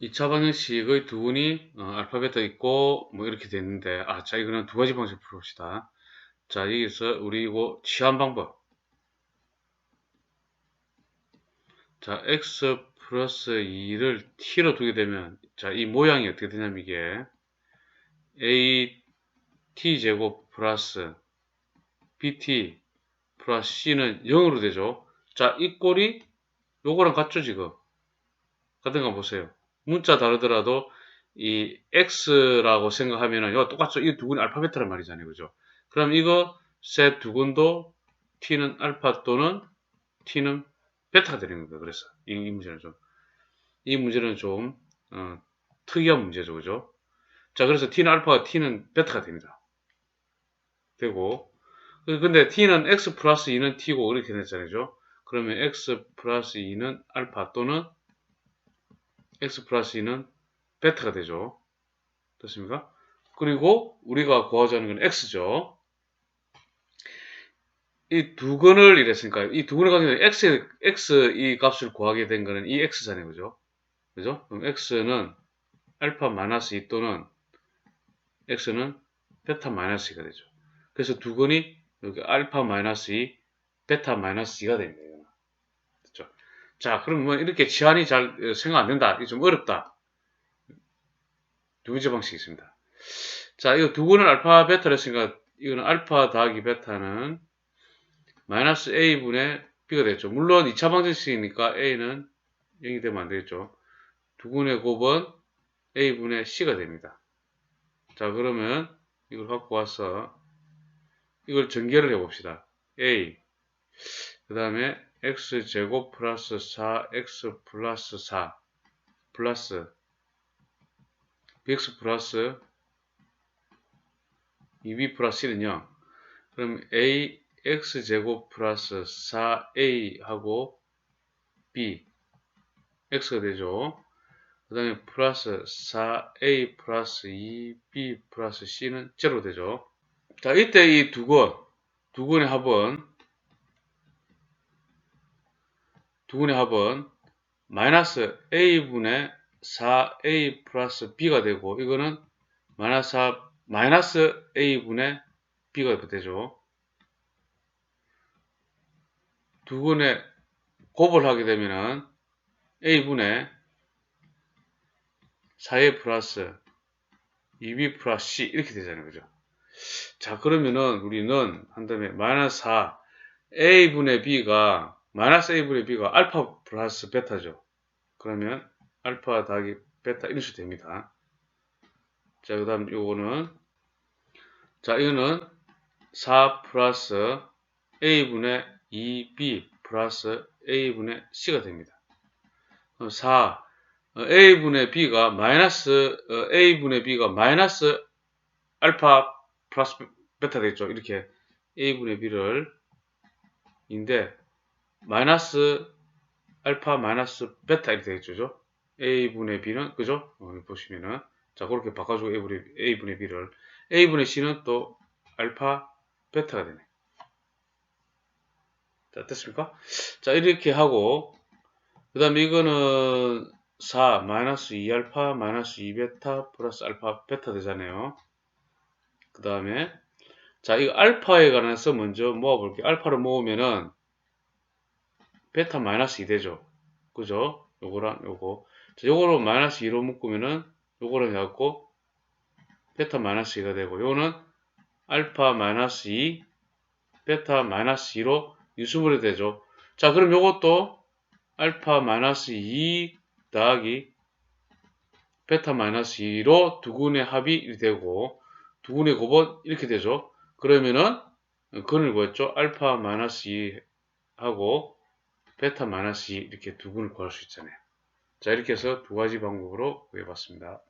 2차 방정식의 두근이 어, 알파 베타 있고 뭐 이렇게 됐는데 아 자 이거는 두 가지 방식 풀어봅시다. 자 여기서 우리 이거 취한 방법. 자 x 플러스 2를 t로 두게 되면 자 이 모양이 어떻게 되냐면 이게 a t 제곱 플러스 bt 플러스 c는 0으로 되죠. 자 이 꼴이 요거랑 같죠 지금? 같은 거 보세요 문자 다르더라도 이 x라고 생각하면은 이거 똑같죠. 이 두근이 알파 베타란 말이잖아요. 그죠? 그럼 이거 셋 두 근도 t는 알파 또는 t는 베타가 되는 거예요. 그래서 이, 이 문제는 좀 이 문제는 좀 어, 특이한 문제죠. 그죠? 자, 그래서 t는 알파가 t는 베타가 됩니다. 되고 근데 t는 x 플러스 2는 t고 이렇게 됐잖아요. 그러면 x 플러스 2는 알파 또는 x 플러스 2는 베타가 되죠. 됐습니까? 그리고 우리가 구하자는 건 x죠. 이 두 근을 이랬으니까 이 두 근을 가지고 x x 이 값을 구하게 된 거는 이 x잖아요. 그죠? 그죠? 그럼 x는 알파 마이너스 2 또는 x는 베타 마이너스 2가 되죠. 그래서 두 근이 여기 알파 마이너스 2, 베타 마이너스 2가 됩니다. 자, 그럼 뭐 이렇게 치안이 잘 어, 생각 안 된다. 이게 좀 어렵다. 두 번째 방식이 있습니다. 자, 이거 두 군을 알파, 베타를 했으니까 이거는 알파 더하기 베타는 마이너스 a분의 b가 되겠죠. 물론 2차 방정식이니까 a는 0이 되면 안 되겠죠. 두 군의 곱은 a분의 c가 됩니다. 자, 그러면 이걸 갖고 와서 이걸 전개를 해봅시다. a 그 다음에 x제곱 플러스 4x 플러스 4 플러스 bx 플러스 2b 플러스 1은 0 그럼 a x제곱 플러스 4a 하고 b x가 되죠. 그 다음에 플러스 4a 플러스 2b 플러스 c는 0로 되죠. 자 이때 이 두 건, 두 건의 합은 두근의 합은 마이너스 a분의 4a 플러스 b가 되고 이거는 마이너스, 마이너스 a분의 b가 되죠. 두근의 곱을 하게 되면은 a분의 4a 플러스 2b 플러스 c 이렇게 되잖아요. 그죠? 자 그러면은 우리는 한 다음에 마이너스 4 a분의 b가 마이너스 a분의 b가 알파 플러스 베타죠. 그러면 알파 더하기 베타 이런 식으로 됩니다. 자, 그 다음 요거는 자, 이거는 4 플러스 a분의 2b 플러스 a분의 c가 됩니다. 그럼 4 어, a분의 b가 마이너스 어, a분의 b가 마이너스 알파 플러스 베타 되겠죠. 이렇게 a분의 b를 인데 마이너스 알파 마이너스 베타 이렇게 되겠죠. a분의 b는 그죠? 어, 보시면은 자 그렇게 바꿔주고 a분의, a분의 b를 a분의 c는 또 알파 베타가 되네. 자 됐습니까? 자 이렇게 하고 그 다음에 이거는 4 마이너스 2알파 마이너스 2베타 플러스 알파 베타 되잖아요. 그 다음에 자 이거 알파에 관해서 먼저 모아볼게요. 알파를 모으면은 베타 마이너스 2 되죠. 그죠? 요거랑 요거. 자, 요거로 마이너스 2로 묶으면은 요거를 해갖고 베타 마이너스 2가 되고 요거는 알파 마이너스 2 베타 마이너스 2로 유수분이 되죠. 자 그럼 요것도 알파 마이너스 2 더하기 베타 마이너스 2로 두근의 합이 되고 두근의 곱은 이렇게 되죠. 그러면은 근을 구했죠. 알파 마이너스 2 하고 베타 마이너스 2 이렇게 두 군을 구할 수 있잖아요. 자 이렇게 해서 두 가지 방법으로 구해봤습니다.